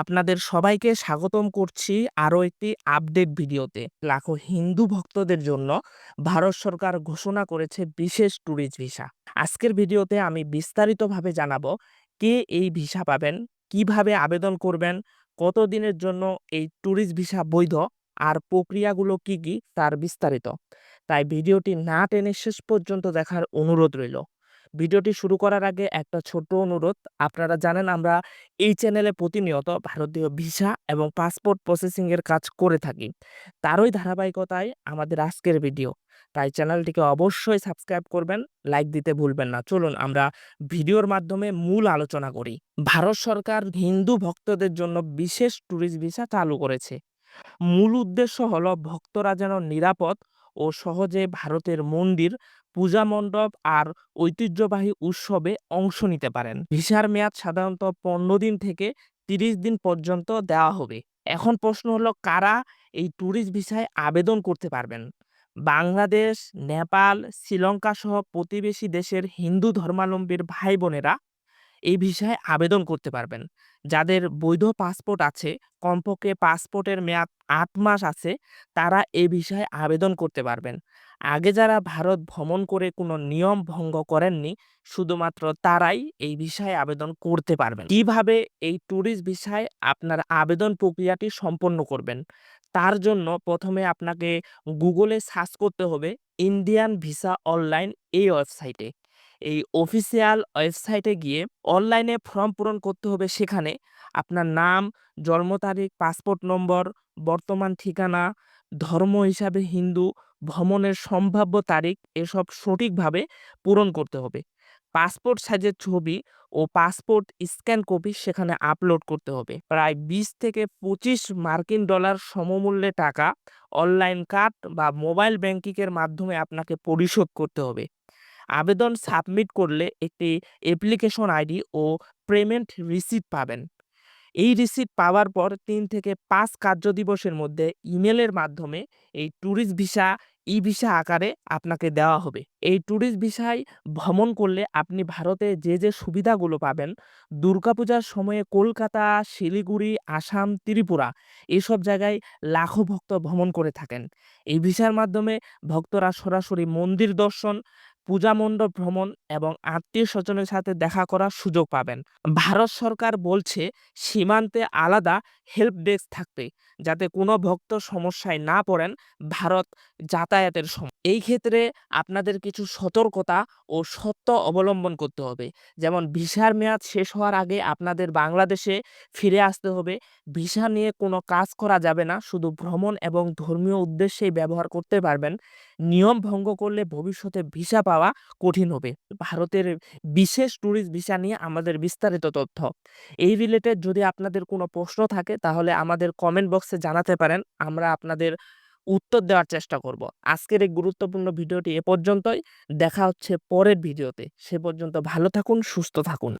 আপনাদের সবাইকে স্বাগতম করছি আরও একটি আপডেট ভিডিওতে। লাখো হিন্দু ভক্তদের জন্য ভারত সরকার ঘোষণা করেছে বিশেষ ট্যুরিস্ট ভিসা আজকের ভিডিওতে আমি বিস্তারিতভাবে জানাব কে এই ভিসা পাবেন, কীভাবে আবেদন করবেন, কত দিনের জন্য এই ট্যুরিস্ট ভিসা বৈধ, আর প্রক্রিয়াগুলো কি কি, তার বিস্তারিত। তাই ভিডিওটি না টেনে শেষ পর্যন্ত দেখার অনুরোধ রইল। ভিডিওটি শুরু করার আগে একটা ছোট্ট অনুরোধ। আপনারা জানেন আমরা এই চ্যানেলে প্রতিনিয়ত ভারতীয় ভিসা এবং পাসপোর্ট প্রসেসিংয়ের কাজ করে থাকি। তারই ধারাবাহিকতায় আমাদের আজকের ভিডিও। তাই চ্যানেলটিকে অবশ্যই সাবস্ক্রাইব করবেন, লাইক দিতে ভুলবেন না। চলুন আমরা ভিডিওর মাধ্যমে মূল আলোচনা করি। ভারত সরকার হিন্দু ভক্তদের জন্য বিশেষ ট্যুরিস্ট ভিসা চালু করেছে। মূল উদ্দেশ্য হলো ভক্তরা যেন নিরাপদ ও সহজে ভারতের মন্দির, পূজা মণ্ডপ আর ঐতিহ্যবাহী উৎসবে অংশ নিতে পারেন। ভিসার মেয়াদ সাধারণত পনেরো দিন থেকে তিরিশ দিন পর্যন্ত দেওয়া হবে। এখন প্রশ্ন হলো, কারা এই ট্যুরিস্ট ভিসায় আবেদন করতে পারবেন? বাংলাদেশ, নেপাল, শ্রীলঙ্কা সহ প্রতিবেশী দেশের হিন্দু ধর্মাবলম্বীর ভাই বোনেরা এই ভিসায় আবেদন করতে পারবেন। যাদের বৈধ পাসপোর্ট আছে, কমপক্ষে পাসপোর্টের মেয়াদ আট মাস আছে, তারা এই ভিসায় আবেদন করতে পারবেন। আগে যারা ভারত ভ্রমণ করে কোনো নিয়ম ভঙ্গ করেননি, শুধুমাত্র তারাই এই ভিসায় আবেদন করতে পারবেন। কীভাবে এই ট্যুরিস্ট ভিসায় আপনার আবেদন প্রক্রিয়াটি সম্পন্ন করবেন? তার জন্য প্রথমে আপনাকে গুগলে সার্চ করতে হবে, ইন্ডিয়ান ভিসা অনলাইন এই ওয়েবসাইটে। এই অফিসিয়াল ওয়েবসাইটে গিয়ে অনলাইনে ফর্ম পূরণ করতে হবে সেখানে। আপনার নাম, জন্ম তারিখ পাসপোর্ট নম্বর বর্তমান ঠিকানা, ধর্ম হিসাবে হিন্দু, ভ্রমণের সম্ভাব্য তারিখ, এসব সঠিকভাবে পূরণ করতে হবে। পাসপোর্ট সাইজের ছবি ও পাসপোর্ট স্ক্যান কপি সেখানে আপলোড করতে হবে। প্রায় বিশ থেকে পঁচিশ মার্কিন ডলার সমমূল্যে টাকা অনলাইন কার্ড বা মোবাইল ব্যাংকিংয়ের মাধ্যমে আপনাকে পরিশোধ করতে হবে। আবেদন সাবমিট করলে একটি অ্যাপ্লিকেশন আইডি ও পেমেন্ট রিসিপ্ট পাবেন। এই রিসিপ্ট পাওয়ার পর তিন থেকে পাঁচ কার্য দিবসের মধ্যে ইমেলের মাধ্যমে এই ট্যুরিস্ট ভিসা ই ভিসা আকারে আপনাকে দেওয়া হবে। এই ট্যুরিস্ট ভিসায় ভ্রমণ করলে আপনি ভারতে যে যে সুবিধাগুলো পাবেন, দুর্গাপূজার সময়ে কলকাতা, শিলিগুড়ি, আসাম, ত্রিপুরা এসব জায়গায় লাখো ভক্ত ভ্রমণ করে থাকেন। এই ভিসার মাধ্যমে ভক্তরা সরাসরি মন্দির দর্শন পূজা মণ্ডপ ভ্রমণ এবং আত্মীয় স্বজনের সাথে দেখা করার সুযোগ পাবেন। ভারত সরকার বলছে, সীমান্তে আলাদা হেল্প ডেস্ক থাকবে, যাতে কোনো ভক্ত সমস্যায় না পড়েন। ভারত যাতায়াতের সময় এই ক্ষেত্রে আপনাদের কিছু সতর্কতা ও সত্য অবলম্বন করতে হবে। যেমন ভিসার মেয়াদ শেষ হওয়ার আগে আপনাদের বাংলাদেশে ফিরে আসতে হবে। ভিসা নিয়ে কোনো কাজ করা যাবে না, শুধু ভ্রমণ এবং ধর্মীয় উদ্দেশ্যেই ব্যবহার করতে পারবেন। নিয়ম ভঙ্গ করলে ভবিষ্যতে ভিসা পাওয়া কঠিন হবে। ভারতের বিশেষ ট্যুরিস্ট ভিসা নিয়ে আমাদের বিস্তারিত তথ্য। এই রিলেটেড যদি আপনাদের কোনো প্রশ্ন থাকে, তাহলে আমাদের কমেন্ট বক্সে জানাতে পারেন। আমরা আপনাদের উত্তর দেওয়ার চেষ্টা করব। আজকের এই গুরুত্বপূর্ণ ভিডিওটি এ পর্যন্তই। দেখা হচ্ছে পরের ভিডিওতে। সে পর্যন্ত ভালো থাকুন, সুস্থ থাকুন।